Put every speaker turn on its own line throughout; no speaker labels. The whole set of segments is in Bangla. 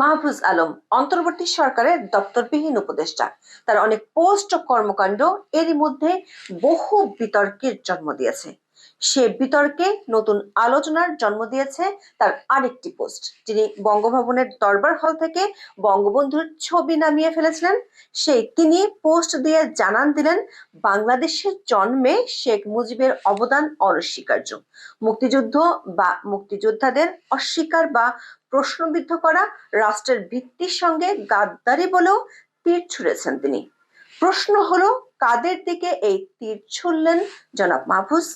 মাহফুজ আলম, অন্তর্বর্তী সরকারের দপ্তরবিহীন উপদেষ্টা। তার অনেক পোস্ট কর্মকাণ্ড এরই মধ্যে বহু বিতর্কের জন্ম দিয়েছে। সে বিতর্কে নতুন আলোচনার জন্ম দিয়েছে তার আরেকটি পোস্ট। যিনি বঙ্গভবনের দরবার হল থেকে বঙ্গবন্ধুর ছবি নামিয়ে ফেলেছিলেন। সেই তিনি পোস্ট দিয়ে জানান দিলেন বাংলাদেশের জন্মে শেখ মুজিবের অবদান অনস্বীকার্য। মুক্তিযুদ্ধ বা মুক্তিযোদ্ধাদের অস্বীকার বা প্রশ্নবিদ্ধ করা রাষ্ট্রের ভিত্তির সঙ্গে গাদ্দারি বলেও তীর ছুঁড়েছেন তিনি। প্রশ্ন হলো, কাদের দিকে এই তীর ছুড়লেন? জনাব মাহফুজ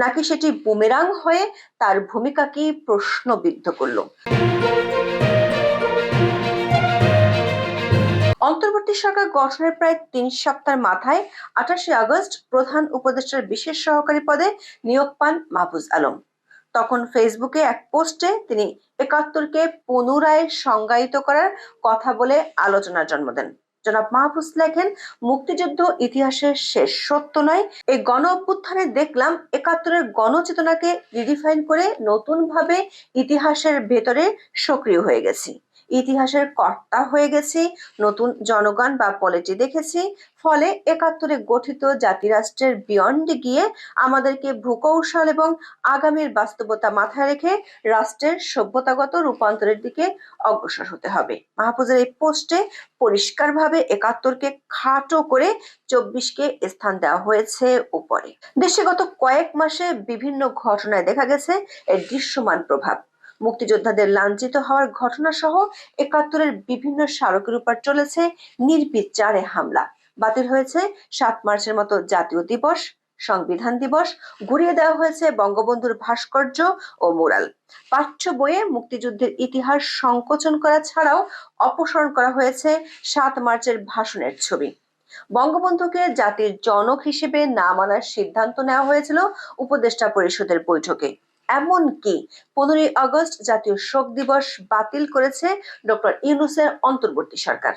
নাকি সেটি বুমেরাং হয়ে তার ভূমিকাকে প্রশ্নবিদ্ধ করল? অন্তর্বর্তী সরকার গঠনের প্রায় তিন সপ্তাহের মাথায় আঠাশে আগস্ট প্রধান উপদেষ্টার বিশেষ সহকারী পদে নিয়োগ পান মাহফুজ আলম। তখন ফেসবুকে এক পোস্টে তিনি একাত্তরকে পুনরায় সংজ্ঞায়িত করার কথা বলে আলোচনার জন্ম দেন। জনাব মাহফুজ লেখেন, মুক্তিযুদ্ধ ইতিহাসের শেষ সত্য নয়। এই গণ অভ্যুত্থানে দেখলাম একাত্তরের গণচেতনাকে রিডিফাইন করে নতুনভাবে ইতিহাসের ভেতরে সক্রিয় হয়ে গেছি। ইতিহাসের কর্তা হয়ে গেছি, নতুন জনগণ বা পলিটি দেখেছি, ফলে একাত্তরে গঠিত জাতিরাষ্ট্রের বিয়ন্ডে গিয়ে আমাদেরকে ভূকৌশল এবং আগামীর বাস্তবতা মাথায় রেখে রাষ্ট্রের সভ্যতাগত রূপান্তরের দিকে অগ্রসর হতে হবে। মাহফুজের এই পোস্টে পরিষ্কারভাবে একাত্তরকে খাটো করে চব্বিশকে স্থান দেওয়া হয়েছে উপরে। দেশে গত কয়েক মাসে বিভিন্ন ঘটনায় দেখা গেছে এর দৃশ্যমান প্রভাব। মুক্তিযোদ্ধাদের লাঞ্ছিত হওয়ার ঘটনা সহ একাত্তরের বিভিন্ন স্মারকের উপর চলেছে নির্বিচারে হামলা। বাতিল হয়েছে সাত মার্চের মতো জাতীয় দিবস, সংবিধান দিবস ঘুরিয়ে দেওয়া হয়েছে বঙ্গবন্ধুর ভাস্কর্য ও মুরাল। পাঠ্য বইয়ে মুক্তিযুদ্ধের ইতিহাস সংকোচন করা ছাড়াও অপসারণ করা হয়েছে সাত মার্চের ভাষণের ছবি। বঙ্গবন্ধুকে জাতির জনক হিসেবে না মানার সিদ্ধান্ত নেওয়া হয়েছিল উপদেষ্টা পরিষদের বৈঠকে। এমনকি পনেরোই আগস্ট জাতীয় শোক দিবস বাতিল করেছে ডক্টর ইউনুসের অন্তর্বর্তী সরকার।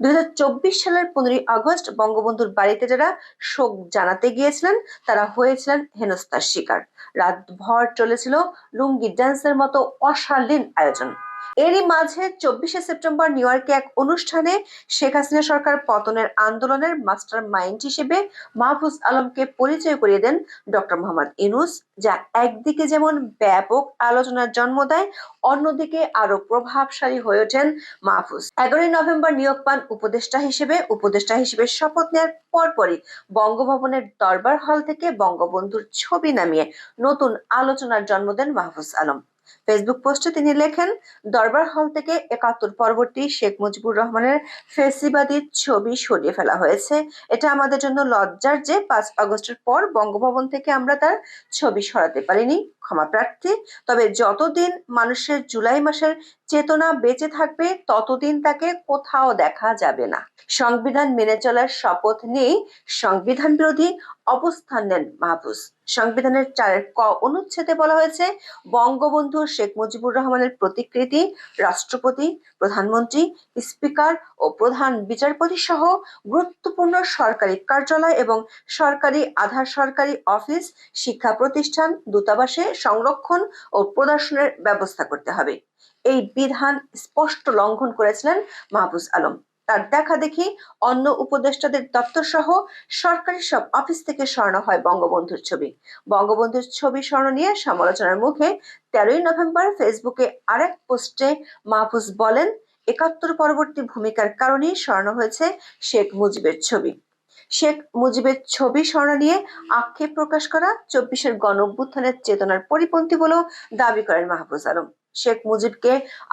দুই হাজার চব্বিশ সালের পনেরোই আগস্ট বঙ্গবন্ধুর বাড়িতে যারা শোক জানাতে গিয়েছিলেন, তারা হয়েছিলেন হেনস্থার শিকার। রাত ভর চলেছিল লুঙ্গি ড্যান্সের মতো অশালীন আয়োজন। এরই মাঝে চব্বিশে সেপ্টেম্বর নিউ ইয়র্কে এক অনুষ্ঠানে শেখ হাসিনা সরকার পতনের আন্দোলনের মাস্টার মাইন্ড হিসেবে মাহফুজ আলমকে পরিচয় করিয়ে দেন ডক্টর মোহাম্মদ ইনুস যা একদিকে যেমন ব্যাপক আলোচনার জন্ম দেয়, অন্যদিকে আরও প্রভাবশালী হয়ে ওঠেন মাহফুজ। এগারোই নভেম্বর নিয়োগ পান উপদেষ্টা হিসেবে। উপদেষ্টা হিসেবে শপথ নেওয়ার পরপরই বঙ্গভবনের দরবার হল থেকে বঙ্গবন্ধুর ছবি নামিয়ে নতুন আলোচনার জন্ম দেন মাহফুজ আলম। ফেসবুক পোস্টে তিনি লেখেন, দরবার হল থেকে একাত্তর পরবর্তী শেখ মুজিবুর রহমানের ফেসিবাদী ছবি সরিয়ে ফেলা হয়েছে। এটা আমাদের জন্য লজ্জার যে পাঁচ আগস্টের পর বঙ্গভবন থেকে আমরা তার ছবি সরাতে পারিনি। ক্ষমা প্রার্থী, তবে যতদিন মানুষের জুলাই মাসের চেতনা বেঁচে থাকবে, ততদিন তাকে কোথাও দেখা যাবে না। সংবিধান মেনে চলার শপথ নিয়েই সংবিধান বিরোধী অবস্থান নেন মাহফুজ। সংবিধানের চারের ক অনুচ্ছেদে বলা হয়েছে, বঙ্গবন্ধু শেখ মুজিবুর রহমানের প্রতিকৃতি, রাষ্ট্রপতি, প্রধানমন্ত্রী, স্পিকার ও প্রধান বিচারপতি সহ গুরুত্বপূর্ণ সরকারি কার্যালয় এবং সরকারি আধা সরকারি অফিস, শিক্ষা প্রতিষ্ঠান, দূতাবাসে সংরক্ষণ ও প্রদর্শনের ব্যবস্থা করতে হবে। এই বিধান স্পষ্ট লঙ্ঘন করেছিলেন মাহফুজ আলম। তার দেখা দেখি অন্য উপদেষ্টাদের দপ্তর সহ সরকারি সব অফিস থেকে স্বর্ণ হয় বঙ্গবন্ধুর ছবি। বঙ্গবন্ধুর ছবি স্বর্ণ নিয়ে সমালোচনার মুখে তেরোই নভেম্বর ফেসবুকে আরেক পোস্টে মাহফুজ বলেন, একাত্তর পরবর্তী ভূমিকার কারণেই স্বর্ণ হয়েছে শেখ মুজিবের ছবি। শেখ মুজিবের ছবি সরা নিয়ে আক্ষেপ প্রকাশ করা চব্বিশের গণ অভ্যুত্থানের চেতনার পরিপন্থী বলেও দাবি করেন মাহফুজ আলম। শেখ মুজিবকে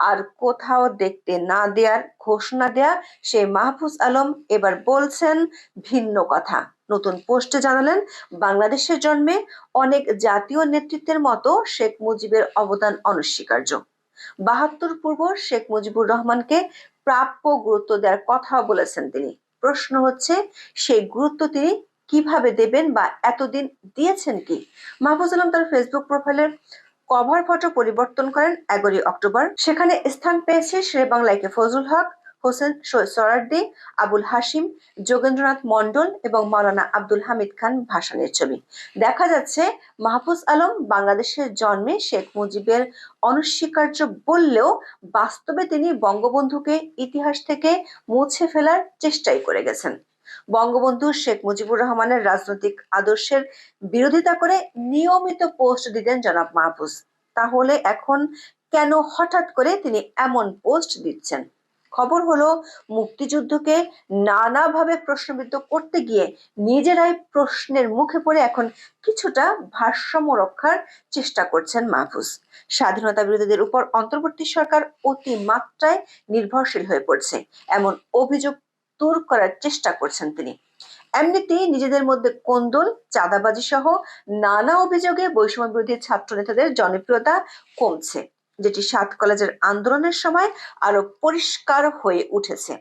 আর কোথাও দেখতে না দেওয়ার ঘোষণা দেয়া সেই মাহফুজ আলম এবার বলছেন ভিন্ন কথা। নতুন পোস্টে জানালেন, বাংলাদেশের জন্মে অনেক জাতীয় নেতৃত্বের মতো শেখ মুজিবের অবদান অনস্বীকার্য। বাহাত্তর পূর্ব শেখ মুজিবুর রহমানকে প্রাপ্য গুরুত্ব দেওয়ার কথা বলেছেন তিনি। প্রশ্ন হচ্ছে, সেই গুরুত্ব তিনি কীভাবে দেবেন বা এতদিন দিয়েছেন কি? মাহফুজ আলম তার ফেসবুক প্রোফাইলের কভার ফটো পরিবর্তন করেন এগারোই অক্টোবর। সেখানে স্থান পেয়েছে শেরে বাংলাইকে ফজলুল হক হোসেন সরার্দি, আবুল হাসিম যোগেন্দ্রনাথ মণ্ডল এবং মাওলানা আব্দুল হামিদ খান ভাসানের ছবি। দেখা যাচ্ছে মাহফুজ আলম বাংলাদেশের জন্মে শেখ মুজিবের অনস্বীকার্য বললেও বাস্তবে তিনি বঙ্গবন্ধুকে ইতিহাস থেকে মুছে ফেলার চেষ্টাই করে গেছেন। বঙ্গবন্ধু শেখ মুজিবুর রহমানের রাজনৈতিক আদর্শের বিরোধিতা করে নিয়মিত পোস্ট দিতেন জনাব মাহফুজ। তাহলে এখন কেন হঠাৎ করে তিনি এমন পোস্ট দিচ্ছেন? খবর হলো, মুক্তিযুদ্ধকে নানাভাবে প্রশ্নবিদ্ধ করতে গিয়ে নিজেরাই প্রশ্নের মুখে পড়ে এখন কিছুটা ভারসাম্য রক্ষার চেষ্টা করছেন মাহফুজ। স্বাধীনতা বিরোধীদের উপর অন্তর্বর্তী সরকার অতি মাত্রায় নির্ভরশীল হয়ে পড়ছে। এমন অভিযোগ দূর করার চেষ্টা করছেন তিনি। এমনিতেই নিজেদের মধ্যে কোন্দল চাঁদাবাজি সহ নানা অভিযোগে বৈষম্য বিরোধী ছাত্র নেতাদের জনপ্রিয়তা কমছে। যেটি সাত কলেজের আন্দোলনের সময় আরও পরিষ্কার হয়ে উঠেছে।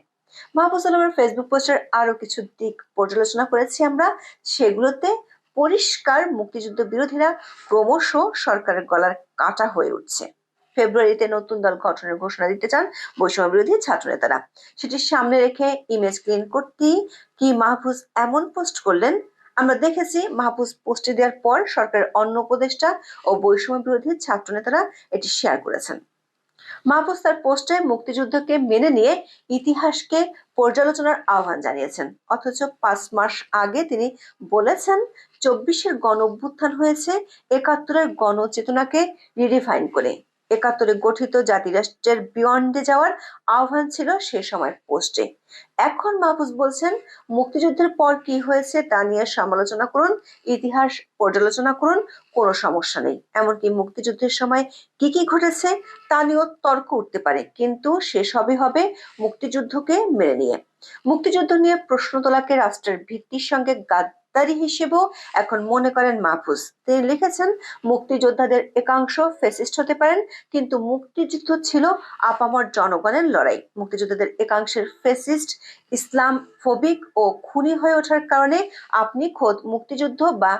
মাহফুজ আলমের ফেসবুক পোস্টের আরও কিছু দিক পর্যালোচনা করেছি আমরা। সেগুলোতে পরিষ্কার মুক্তিযুদ্ধ বিরোধীরা ক্রমশ সরকারের গলার কাটা হয়ে উঠছে। ফেব্রুয়ারিতে নতুন দল গঠনের ঘোষণা দিতে চান বৈষম্য বিরোধী ছাত্র নেতারা সেটি সামনে রেখে ইমেজ ক্লিন করতেই কি মাহফুজ এমন পোস্ট করলেন? আমরা দেখেছি মাহফুজ পোস্টে দেওয়ার পর সরকারের অন্য উপদেষ্টা ও বৈষম্য বিরোধী ছাত্র নেতারা এটি শেয়ার করেছেন। মাহফুজ তার পোস্টে মুক্তিযুদ্ধকে মেনে নিয়ে ইতিহাসকে পর্যালোচনার আহ্বান জানিয়েছেন। অথচ পাঁচ মাস আগে তিনি বলেছেন, চব্বিশের গণ অভ্যুত্থান হয়েছে, একাত্তরের গণচেতনাকে রিডিফাইন করে। একাত্তরে গঠিত জাতিরাষ্ট্রের বিয়ন্ডে যাওয়ার আহ্বান ছিল সে সময় পোস্টে এখন মাহফুজ বলছেন, মুক্তিযুদ্ধের পর কি হয়েছে তা নিয়ে সমালোচনা করুন, ইতিহাস পর্যালোচনা করুন, কোনো সমস্যা নেই। এমনকি মুক্তিযুদ্ধের সময় কি কি ঘটেছে তা নিয়েও তর্ক উঠতে পারে, কিন্তু সেসবই হবে মুক্তিযুদ্ধকে মেনে নিয়ে। মুক্তিযুদ্ধ নিয়ে প্রশ্ন তোলাকে রাষ্ট্রের ভিত্তির সঙ্গে গাদ্দারি হিসেবেও এখন মনে করেন মাহফুজ। তিনি লিখেছেন, মুক্তিযোদ্ধাদের একাংশ ফেসিস্ট হতে পারেন, কিন্তু মুক্তিযুদ্ধ ছিল আপামর জনগণের লড়াই। মুক্তিযোদ্ধাদের একাংশের ফেসিস্ট ইসলাম ফোবিক ও খুনি হয়ে ওঠার কারণে আপনি খোদ মুক্তিযুদ্ধ বা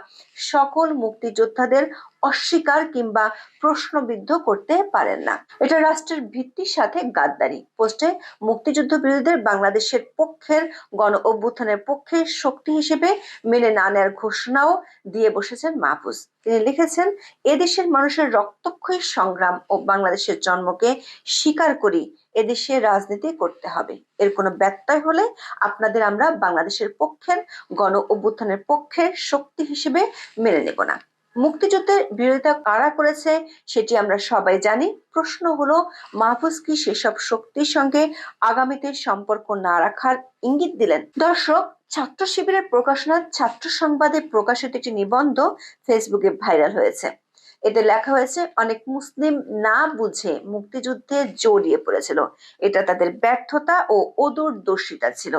সকল মুক্তিযোদ্ধাদের অস্বীকার কিংবা প্রশ্নবিদ্ধ করতে পারেন না। এটা রাষ্ট্রের ভিত্তির সাথে গাদ্দারি। পোস্টে মুক্তিযুদ্ধ বিরোধীদের বাংলাদেশের পক্ষের গণ অভ্যুত্থানের পক্ষে শক্তি হিসেবে মেনে না নেওয়ার ঘোষণাও দিয়ে বসেছেন মাহফুজ। তিনি লিখেছেন এদেশের মানুষের রক্তক্ষয়ী সংগ্রাম ও বাংলাদেশের জন্মকে স্বীকার করি এদেশে রাজনীতি করতে হবে। এর কোনো ব্যত্যয় হলে আপনাদের আমরা বাংলাদেশের পক্ষের গণ অভ্যুত্থানের পক্ষের শক্তি হিসেবে মেনে নেব না। মুক্তিযুদ্ধের বিরোধিতা কারা করেছে সেটি আমরা সবাই জানি। প্রশ্ন হলো, মাহফুজ কি সেসব শক্তির সঙ্গে আগামীতে সম্পর্ক না রাখার ইঙ্গিত দিলেন? দর্শক, ছাত্র শিবিরের প্রকাশনা ছাত্র সংবাদে প্রকাশিত একটি নিবন্ধ ফেসবুকে ভাইরাল হয়েছে। এতে লেখা হয়েছে, অনেক মুসলিম না বুঝে মুক্তিযুদ্ধে জড়িয়ে পড়েছিল। এটা তাদের ব্যর্থতা ও অদূরদর্শিতা ছিল।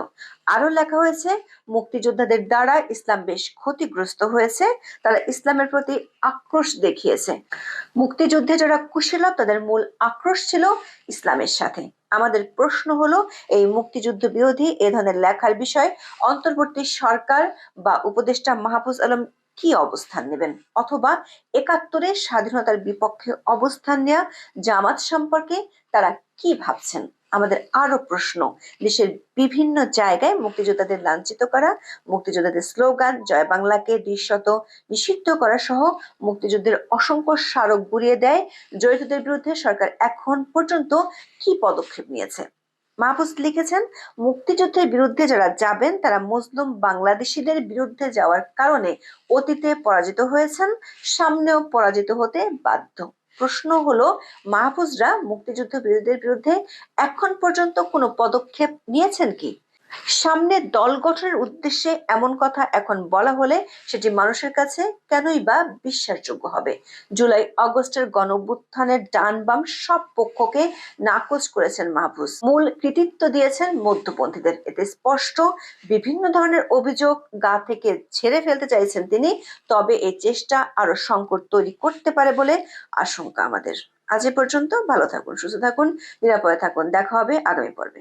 আরও লেখা হয়েছে, মুক্তিযোদ্ধাদের দ্বারা ইসলাম বেশ ক্ষতিগ্রস্ত হয়েছে, তারা ইসলামের প্রতি আক্রোশ দেখিয়েছে। মুক্তিযুদ্ধে যারা কুশীলভ তাদের মূল আক্রোশ ছিল ইসলামের সাথে। আমাদের প্রশ্ন হলো, এই মুক্তিযুদ্ধ বিরোধী এ ধরনের লেখার বিষয় অন্তর্বর্তী সরকার বা উপদেষ্টা মাহফুজ আলম কি অবস্থান নেবেন? অথবা একাত্তরে স্বাধীনতার বিপক্ষে অবস্থান নেওয়া জামাত সম্পর্কে তারা কি ভাবছেন? আমাদের আরও প্রশ্ন। দেশের বিভিন্ন জায়গায় মুক্তিযোদ্ধাদের লাঞ্ছিত করা, মুক্তিযোদ্ধাদের স্লোগান, জয় বাংলাকে দৃশ্যত নিষিদ্ধ করা সহ মুক্তিযুদ্ধের অসংখ্য স্মারক গুড়িয়ে দেয়। জড়িতদের বিরুদ্ধে সরকার এখন পর্যন্ত কি পদক্ষেপ নিয়েছে? মাহফুজ লিখেছেন, মুক্তিযুদ্ধের বিরুদ্ধে যারা যাবেন, তারা মুসলিম বাংলাদেশিদের বিরুদ্ধে যাওয়ার কারণে অতীতে পরাজিত হয়েছেন, সামনেও পরাজিত হতে বাধ্য। প্রশ্ন হলো, মাহফুজরা মুক্তিযুদ্ধ বিরোধীদের বিরুদ্ধে এখন পর্যন্ত কোনো পদক্ষেপ নিয়েছেন কি? সামনে দল গঠনের উদ্দেশ্যে এমন কথা এখন বলা হলে সেটি মানুষের কাছে কেনই বা বিশ্বাসযোগ্য হবে? জুলাই, অগস্টের গণঅভ্যুত্থানের ডান বাম সব পক্ষকে নাকচ করেছেন মাহফুজ। মূল কৃতিত্ব দিয়েছেন মধ্যপন্থীদের। এতে স্পষ্ট, বিভিন্ন ধরনের অভিযোগ গা থেকে ছেড়ে ফেলতে চাইছেন তিনি, তবে এই চেষ্টা আরও সংকট তৈরি করতে পারে বলে আশঙ্কা আমাদের। আজ এ পর্যন্ত ভালো থাকুন, সুস্থ থাকুন, নিরাপদে থাকুন। দেখা হবে আগামী পর্বে।